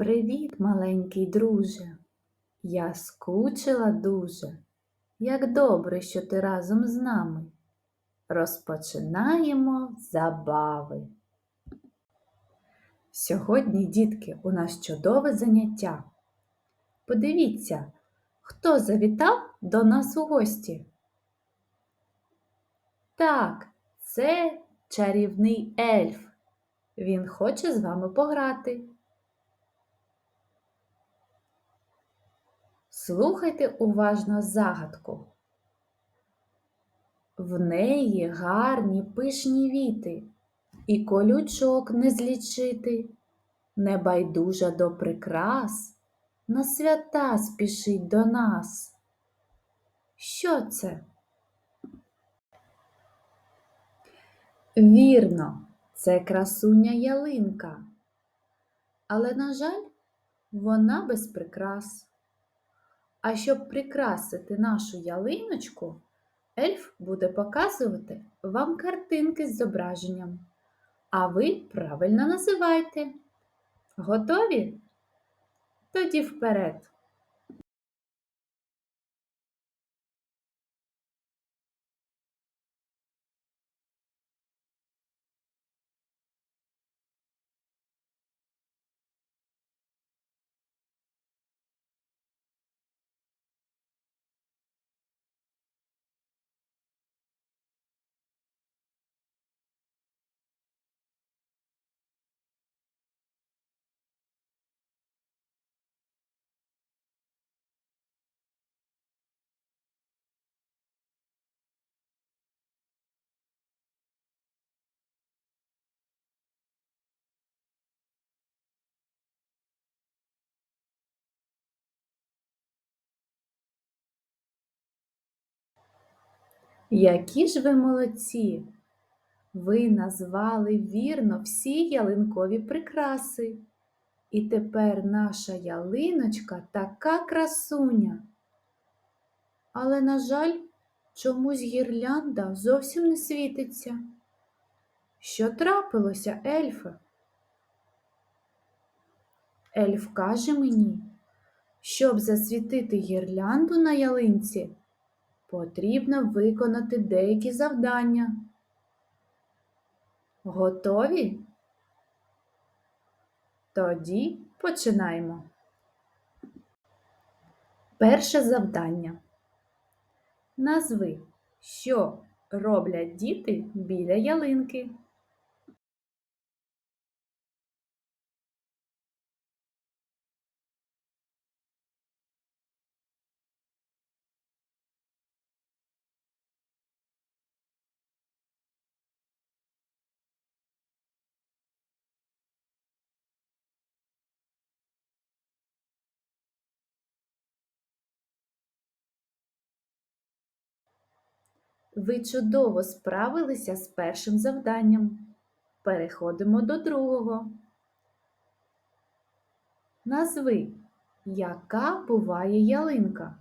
Привіт, маленький друже. Я скучила дуже. Як добре, що ти разом з нами. Розпочинаємо забави. Сьогодні, дітки, у нас чудове заняття. Подивіться, хто завітав до нас у гості. Так, це чарівний ельф. Він хоче з вами пограти. Слухайте уважно загадку. В неї гарні пишні віти, і колючок не злічити, небайдужа до прикрас, на свята спішить до нас. Що це? Вірно, це красуня ялинка. Але, на жаль, вона без прикрас. А щоб прикрасити нашу ялиночку, ельф буде показувати вам картинки з зображенням. А ви правильно називайте. Готові? Тоді вперед! Які ж ви молодці! Ви назвали вірно всі ялинкові прикраси. І тепер наша ялиночка така красуня. Але, на жаль, чомусь гірлянда зовсім не світиться. Що трапилося, ельфе? Ельф каже мені, щоб засвітити гірлянду на ялинці, потрібно виконати деякі завдання. Готові? Тоді починаємо. Перше завдання. Назви, що роблять діти біля ялинки. Ви чудово справилися з першим завданням. Переходимо до другого. Назви, яка буває ялинка?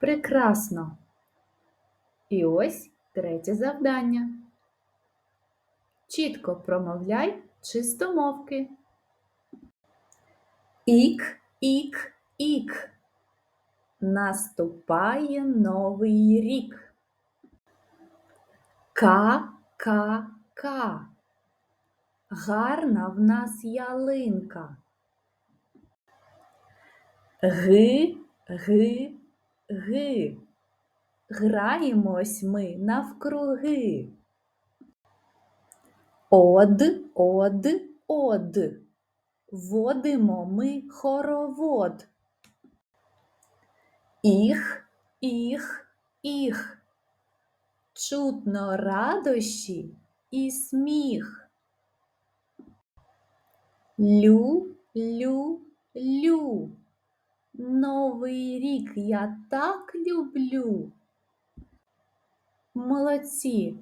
Прекрасно. І ось третє завдання. Чітко промовляй чистомовки. Ік, ік, ік. Наступає новий рік. Ка, ка, ка. Гарна в нас ялинка. Ги, ги, ги. Граємось ми навкруги. Од, од, од. Водимо ми хоровод. Іх, іх, іх. Чутно радощі і сміх. Лю, лю, лю. Новий рік я так люблю. Молодці,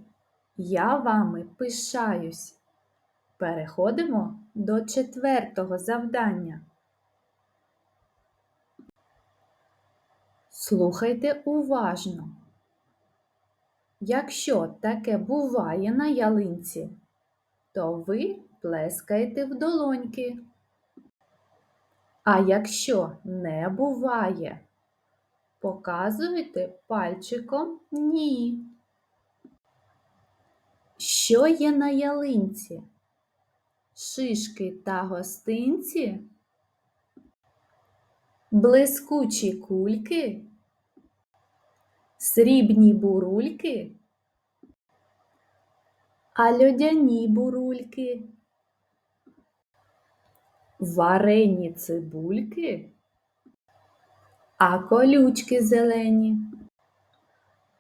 я вами пишаюсь. Переходимо до четвертого завдання. Слухайте уважно. Якщо таке буває на ялинці, то ви плескаєте в долоньки. А якщо не буває, показуєте пальчиком ні. Що є на ялинці? Шишки та гостинці? Блискучі кульки? Срібні бурульки? А льодяні бурульки? Варені цибульки? А колючки зелені?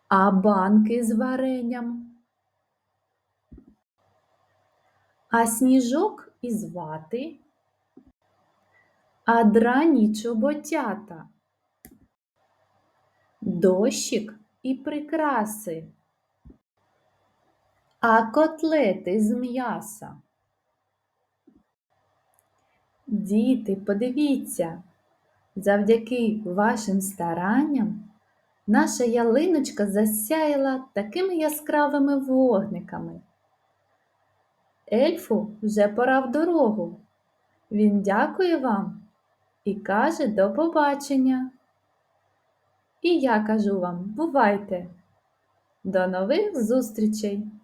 А банки з варенням? А сніжок із вати? А драні чоботята? Дощик і прикраси? А котлети з м'яса? Діти, подивіться, завдяки вашим старанням наша ялиночка засяяла такими яскравими вогниками. Ельфу вже пора в дорогу. Він дякує вам і каже до побачення. І я кажу вам, бувайте! До нових зустрічей!